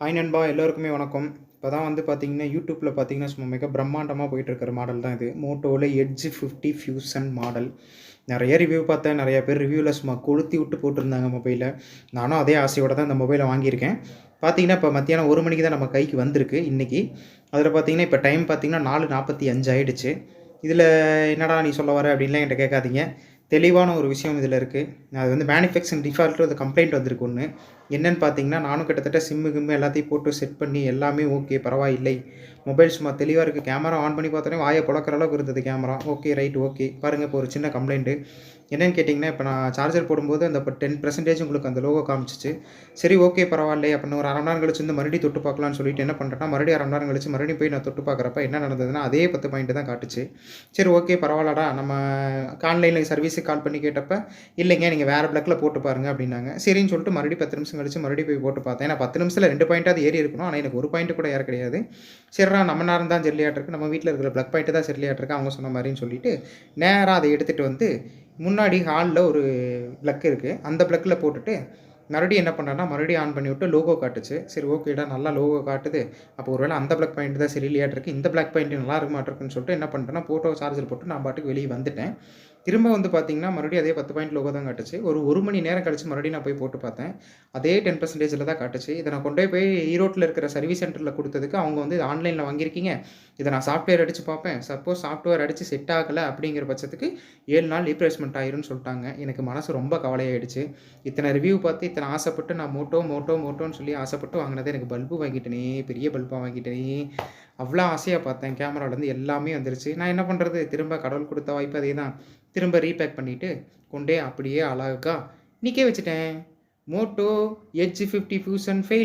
Hi நண்பா எல்லோருக்குமே வணக்கம். இப்போ தான் வந்து பார்த்தீங்கன்னா யூடியூப்பில் பார்த்தீங்கன்னா சும்மா மிக பிரம்மாண்டமாக போயிட்டுருக்கிற மாடல் தான் இது. மோட்டோவில் எட்ஜ் ஃபிஃப்டி ஃபியூசன் மாடல் நிறைய ரிவ்யூ பார்த்தேன். நிறைய பேர் ரிவ்யூவில் சும்மா கொளுத்தி விட்டு போட்டிருந்தாங்க மொபைலை நானும் அதே ஆசையோடு தான் இந்த மொபைலை வாங்கியிருக்கேன். பார்த்தீங்கன்னா இப்போ மத்தியானம் ஒரு மணிக்கு தான் நம்ம கைக்கு வந்திருக்கு இன்றைக்கி அதில் பார்த்தீங்கன்னா இப்போ டைம் பார்த்தீங்கன்னா நாலு நாற்பத்தி அஞ்சு ஆகிடுச்சு இதில் என்னடா நீ சொல்ல வர அப்படின்லாம் என்கிட்ட கேட்காதீங்க. தெளிவான ஒரு விஷயம் இதில் இருக்குது அது வந்து மேனுஃபேக்சரிங் டிஃபால்ட்டு அது கம்ப்ளைண்ட் வந்திருக்கு ஒன்று என்னென்னு பார்த்தீங்கன்னா நானும் கிட்டத்தட்ட சிம்மு கிம்மு எல்லாத்தையும் போட்டு செட் பண்ணி எல்லாமே ஓகே பரவாயில்லை. மொபைல் சும்மா தெளிவாக இருக்குது கேமரா ஆன் பண்ணி பார்த்தோன்னே வாயை புழக்கிற அளவுக்கு இருந்தது கேமரா. ஓகே ரைட் ஓகே பாருங்கள் இப்போ ஒரு சின்ன கம்ப்ளைண்ட்டு என்னென்னு கேட்டிங்கன்னா இப்போ நான் சார்ஜர் போடும்போது அந்த இப்போ டென் பர்சன்டேஜ் உங்களுக்கு அந்த லோகோ காமிச்சிச்சு. சரி ஓகே பரவாயில்ல அப்படின்னு ஒரு அரை மணி நேரம் கழிச்சு வந்து மறுபடியும் தொட்டு பார்க்கலாம்னு சொல்லிட்டு என்ன பண்ணுறேன்னா மறுபடியும் அரை மணி நேரம் கழிச்சு மறுபடியும் போய் நான் தொட்டு பார்க்குறப்ப என்ன நடந்ததுன்னா அதே பத்து பாயிண்ட் தான் காட்டுச்சு. சரி ஓகே பரவாயில்லடா. நம்ம ஆன்லைனில் சர்வீஸுக்கு கால் பண்ணி கேட்டப்ப இல்லைங்க நீங்கள் வேறு பிளக்கில் போட்டு பாருங்க அப்படின்னாங்க. சரின்னு சொல்லிட்டு மறுபடியும் பத்து நிமிஷம் கழிச்சு மறுபடியும் போய் போட்டு பார்த்தேன். ஏன்னா பத்து நிமிஷத்தில் ரெண்டு பாயிண்ட்டாவது ஏறி இருக்கணும். ஆனால் எனக்கு ஒரு பாயிண்ட் கூட ஏற கிடையாது. சரி சரிடா நம்ம நேரம் தான் செல்லியாட்டிருக்கு நம்ம வீட்டில் இருக்கிற பிளக் பாயிண்ட் தான் செல்லியாட்டிருக்கு அவங்க சொன்ன மாதிரின்னு சொல்லிட்டு நேராக அதை எடுத்துகிட்டு வந்து முன்னாடி ஹாலில் ஒரு ப்ளக் இருக்குது அந்த ப்ளக்கில் போட்டுட்டு மறுபடியும் என்ன பண்ணேன்னா மறுபடியும் ஆன் பண்ணி விட்டு லோகோ காட்டுச்சு. சரி ஓகேடா நல்லா லோகோ காட்டுது. அப்போ ஒருவேளை அந்த பிளாக் பாயிண்ட் தான் சரி இந்த பிளாக் பாயிண்ட் நல்லா இருக்க மாட்டிருக்குன்னு சொல்லிட்டு என்ன பண்ணிட்டேன்னா ஃபோட்டோ சார்ஜர் போட்டு நான் பாட்டுக்கு வெளியே வந்துட்டேன். திரும்ப வந்து பார்த்தீங்கன்னா மறுபடியும் அதே பத்து பாயிண்ட் லோகோ தான் காட்டுச்சு. ஒரு ஒரு மணி நேரம் கழிச்சு மறுபடியும் நான் போய் போட்டு பார்த்தேன். அதே டென் பர்சன்டேஜில் தான் காட்டுச்சு. இதை நான் கொண்டு போய் ஈரோட்டில் இருக்கிற சர்வீஸ் சென்டரில் கொடுத்ததுக்கு அவங்க வந்து ஆன்லைனில் வாங்கியிருக்கீங்க. இதை நான் சாஃப்ட்வேர் அடித்து பார்ப்பேன். சப்போஸ் சாஃப்ட்வேர் அடித்து செட் ஆகலை அப்படிங்கிற பட்சத்துக்கு ஏழு நாள் ரீப்ளேஸ்மெண்ட் ஆயிரும்னு சொல்லிட்டாங்க. எனக்கு மனசு ரொம்ப கவலையாயிடுச்சு. இத்தனை ரிவ்யூ பார்த்து இத்தனை ஆசைப்பட்டு நான் மோட்டோ மோட்டோ மோட்டோன்னு சொல்லி ஆசைப்பட்டு வாங்கினது எனக்கு பல்பு வாங்கிட்டேனே பெரிய பல்பாக வாங்கிட்டேனே. அவ்வளோ ஆசையாக பார்த்தேன். கேமராவிலேருந்து எல்லாமே வந்துருச்சு. நான் என்ன பண்ணுறது திரும்ப கடவுள் கொடுத்த வாய்ப்பு அதே தான் திரும்ப ரீபேக் பண்ணிவிட்டு கொண்டே அப்படியே அழகாக நிற்க வச்சுட்டேன். Moto edge fifty fusion fail